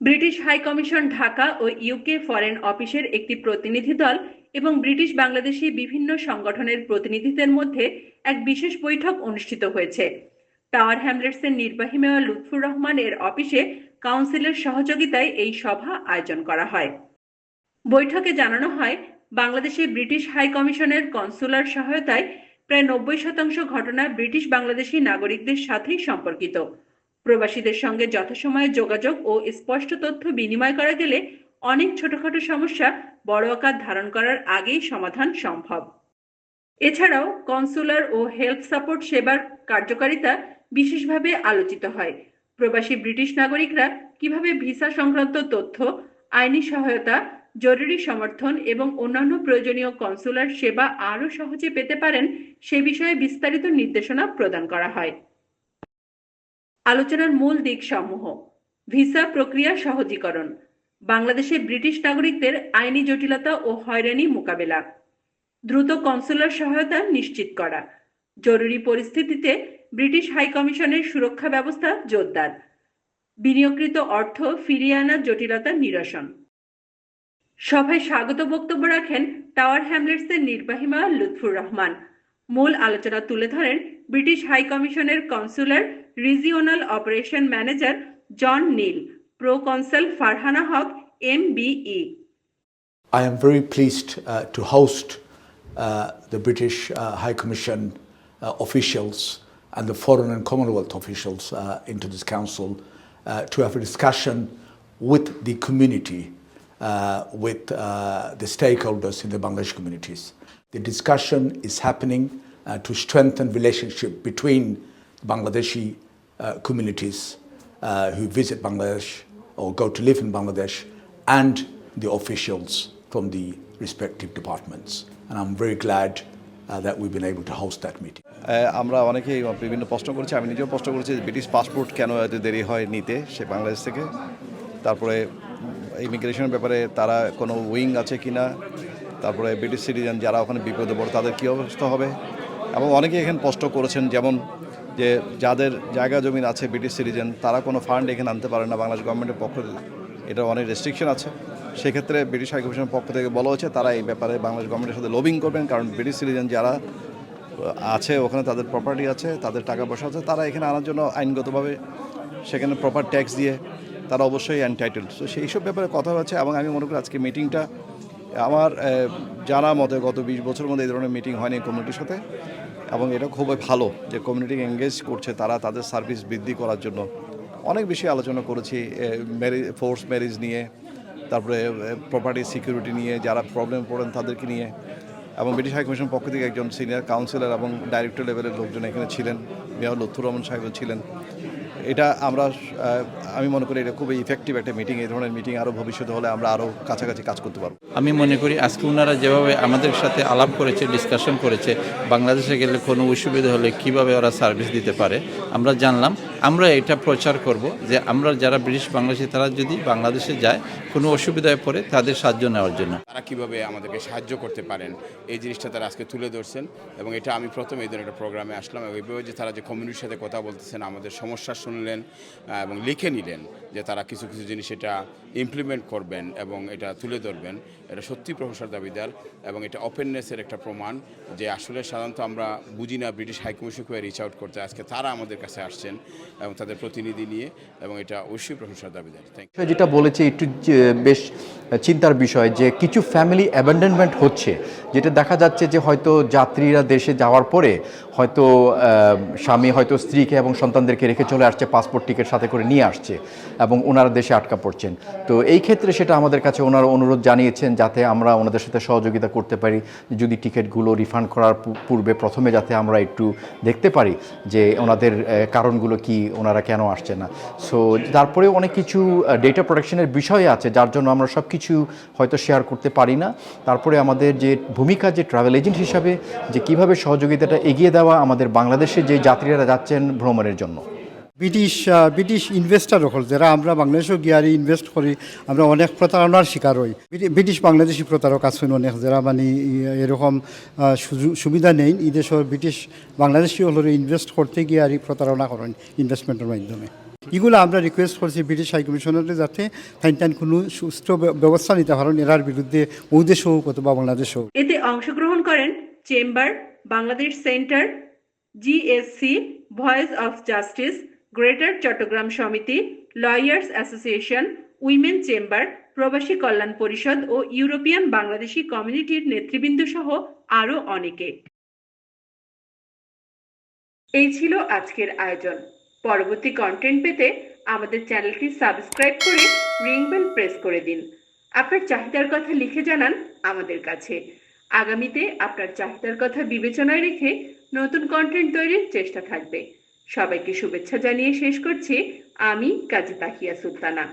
British high commission Dhaka ও UK foreign অফিসের একটি প্রতিনিধি দল এবং ব্রিটিশ বাংলাদেশি বিভিন্ন সংগঠনের প্রতিনিধিদের মধ্যে এক বিশেষ বৈঠক অনুষ্ঠিত হয়েছে। টাওয়ার হ্যামলেটসের নির্বাহী মেয়র লুৎফুর রহমান এর অফিসে কাউন্সিলের সহযোগিতায় এই সভা আয়োজন করা হয়। বৈঠকে জানানো হয়, বাংলাদেশে ব্রিটিশ হাই কমিশনের কনসুলার সহায়তায় প্রায় নব্বই শতাংশ ঘটনা ব্রিটিশ বাংলাদেশি নাগরিকদের সাথেই সম্পর্কিত। প্রবাসীদের সঙ্গে যথাসময়ে যোগাযোগ ও স্পষ্ট তথ্য বিনিময় করা গেলে অনেক ছোটখাটো সমস্যা বড় আকার ধারণ করার আগেই সমাধান সম্ভব। এছাড়াও কনসুলার ও হেলথ সাপোর্ট সেবার কার্যকারিতা বিশেষভাবে আলোচিত হয়। প্রবাসী ব্রিটিশ নাগরিকরা কীভাবে ভিসা সংক্রান্ত তথ্য, আইনি সহায়তা, জরুরি সমর্থন এবং অন্যান্য প্রয়োজনীয় কনসুলার সেবা আরও সহজে পেতে পারেন সে বিষয়ে বিস্তারিত নির্দেশনা প্রদান করা হয়। আলোচনার মূল দিক সমূহ ভিসা প্রক্রিয়া সহজীকরণ। বাংলাদেশে ব্রিটিশ নাগরিকদের আইনি জটিলতা ও হয়রানি মোকাবেলা। দ্রুত কনসুলার সহায়তা নিশ্চিত করা। জরুরি পরিস্থিতিতে ব্রিটিশ হাই কমিশনের সুরক্ষা ব্যবস্থা জোরদার। বিনিয়োগকৃত অর্থ ফিরিয়ে আনার জটিলতা নিরসন। সভায় স্বাগত বক্তব্য রাখেন টাওয়ার হ্যামলেটসের নির্বাহী মেয়র লুৎফুর রহমান। মূল আলোচনা তুলে ধরেন ব্রিটিশ হাই কমিশনের consular Regional operation manager John Neil pro consul Farhana Haque M B I am very pleased uh, to host uh, the British uh, High Commission uh, officials and the Foreign and Commonwealth officials uh, into this council uh, to have a discussion with the community, uh, with uh, the stakeholders in the Bangladesh communities. The discussion is happening uh, to strengthen relationship between Bangladeshi uh, communities uh, who visit Bangladesh or go to live in Bangladesh and the officials from the respective departments. And I'm very glad uh, that we've been able to host that meeting. আমরা অনেকেই বিভিন্ন প্রশ্ন করেছি আমি নিজেও প্রশ্ন করেছি British passport কেন এত দেরি হয় নিতে সে বাংলাদেশ থেকে তারপরে ইমিগ্রেশনের ব্যাপারে তারা কোনো উইং আছে কি না তারপরে ব্রিটিশ সিটিজেন যারা ওখানে বিপদে পড়ে তাদের কী অবস্থা হবে এবং অনেকেই এখানে প্রশ্ন করেছেন যেমন যে যাদের জায়গা জমিন আছে ব্রিটিশ সিটিজেন, তারা কোনো ফান্ড এখানে আনতে পারে না, বাংলাদেশ গভর্নমেন্টের পক্ষ এটা অনেক রেস্ট্রিকশন আছে। সেক্ষেত্রে ব্রিটিশ হাই কমিশনের পক্ষ থেকে বলা হয়েছে, তারা এই ব্যাপারে বাংলাদেশ গভর্নমেন্টের সাথে লবিং করবেন, কারণ ব্রিটিশ সিটিজেন যারা আছে, ওখানে তাদের প্রপার্টি আছে, তাদের টাকা পয়সা আছে, তারা এখানে আনার জন্য আইনগতভাবে সেখানে প্রপার ট্যাক্স দিয়ে তারা অবশ্যই এনটাইটেল তো সেই সব ব্যাপারে কথা হচ্ছে, এবং আমি মনে করি আজকে মিটিংটা আমার জানা মতে গত বিশ বছরের মধ্যে এই ধরনের মিটিং হয়নি কমিউনিটির সাথে। এবং এটা খুবই ভালো যে কমিউনিটি এঙ্গেজ করছে তারা তাদের সার্ভিস বৃদ্ধি করার জন্য। অনেক বেশি আলোচনা করেছি ম্যারেজ ফোর্স ম্যারেজ নিয়ে, তারপরে প্রপার্টি সিকিউরিটি নিয়ে, যারা প্রবলেম পড়েন তাদেরকে নিয়ে এবং ব্রিটিশ হাই কমিশন পক্ষ থেকে একজন সিনিয়র কাউন্সিলর এবং ডাইরেক্টর লেভেলের লোকজন এখানে ছিলেন। মেয়র লুৎফুর রহমান সাহেবও ছিলেন। এটা আমরা আমি মনে করি এটা খুবই ইফেক্টিভ একটা মিটিং এই ধরনের মিটিং আরও ভবিষ্যতে হলে আমরা আরও কাছাকাছি কাজ করতে পারব। আমি মনে করি আজকে ওনারা যেভাবে আমাদের সাথে আলাপ করেছে ডিসকাশন করেছে বাংলাদেশে গেলে কোনো অসুবিধা হলে কীভাবে ওরা সার্ভিস দিতে পারে আমরা জানলাম। আমরা এটা প্রচার করব যে আমরা যারা ব্রিটিশ বাংলাদেশি তারা যদি বাংলাদেশে যায় কোনো অসুবিধায় পড়ে তাদের সাহায্য নেওয়ার জন্য। তারা কীভাবে আমাদেরকে সাহায্য করতে পারেন এই জিনিসটা তারা আজকে তুলে ধরছেন। এবং এটা আমি প্রথম এই ধরনের একটা প্রোগ্রামে আসলাম। এবং এইভাবে যে তারা যে কমিউনিটির সাথে কথা বলতেছেন আমাদের সমস্যা শুনলেন এবং লিখে নিলেন যে তারা কিছু কিছু জিনিস এটা ইমপ্লিমেন্ট করবেন এবং এটা তুলে ধরবেন। এটা সত্যি প্রফেসর দাবিদার এবং এটা ওপেননেসের একটা প্রমাণ যে আসলে সাধারণত আমরা বুঝি না ব্রিটিশ হাইকমিশনকে রিচ আউট করতে, আজকে তারা আমাদের কাছে আসছেন এবং তাদের প্রতিনিধি নিয়ে এবং এটা অবশ্যই প্রফেসর দাবিদার। থ্যাংক যেটা বলেছে একটু বেশ চিন্তার বিষয় যে কিছু ফ্যামিলি অ্যাবান্ডনমেন্ট হচ্ছে, যেটা দেখা যাচ্ছে যে হয়তো যাত্রীরা দেশে যাওয়ার পরে হয়তো স্বামী হয়তো স্ত্রীকে এবং সন্তানদেরকে রেখে চলে আসছে পাসপোর্ট টিকিট সাথে করে নিয়ে আসছে এবং ওনারা দেশে আটকা পড়ছেন। তো এই ক্ষেত্রে সেটা আমাদের কাছে ওনারা অনুরোধ জানিয়েছেন যাতে আমরা ওনাদের সাথে সহযোগিতা করতে পারি, যদি টিকিটগুলো রিফান্ড করার পূর্বে প্রথমে যাতে আমরা একটু দেখতে পারি যে ওনাদের কারণগুলো কি, ওনারা কেন আসছে না। সো তারপরে অনেক কিছু ডেটা প্রোটেকশনের বিষয় আছে, যার জন্য আমরা সব কিছু হয়তো শেয়ার করতে পারি না। তারপরে আমাদের যে ভূমিকা যে ট্রাভেল এজেন্ট হিসাবে, যে কীভাবে সহযোগিতাটা এগিয়ে দেওয়া আমাদের বাংলাদেশে যে যাত্রীরা যাচ্ছেন ভ্রমণের জন্য। ব্রিটিশ ব্রিটিশ ইনভেস্টার হল যারা আমরা বাংলাদেশেও গিয়ারি ইনভেস্ট করি আমরা অনেক প্রতারণার শিকার হই। ব্রিটিশ বাংলাদেশি প্রতারক আছেন অনেক যারা মানে এরকম সুযোগ- সুবিধা নেই। এই দেশের ব্রিটিশ বাংলাদেশি হল ইনভেস্ট করতে গিয়ে আর প্রতারণা করেন ইনভেস্টমেন্টের মাধ্যমে। এগুলো আমরা রিকোয়েস্ট করছি ব্রিটিশ হাই কমিশনারে যাতে তাই তাই কোনো সুস্থ ব্যবস্থা নিতে পারেন। এরার বিরুদ্ধে ওদেশ হোক অথবা বাংলাদেশ হোক। এতে অংশগ্রহণ করেন chamber Bangladesh centre GSC, voice of justice, greater Chittagong সমিতি, লয়ার্স অ্যাসোসিয়েশন, উইমেন চেম্বার, প্রবাসী কল্যাণ পরিষদ ও ইউরোপিয়ান বাংলাদেশি কমিউনিটির নেতৃবৃন্দ সহ আরও অনেকে। এই ছিল আজকের আয়োজন। পরবর্তী কন্টেন্ট পেতে আমাদের চ্যানেলটি সাবস্ক্রাইব করে রিং বেল প্রেস করে দিন। আপনার চাহিদার কথা লিখে জানান আমাদের কাছে। আগামীতে আপনার চাহিদার কথা বিবেচনায় রেখে নতুন কন্টেন্ট তৈরির চেষ্টা থাকবে। সবাইকে শুভেচ্ছা জানিয়ে শেষ করছি। আমি কাজী তাকিয়া সুলতানা।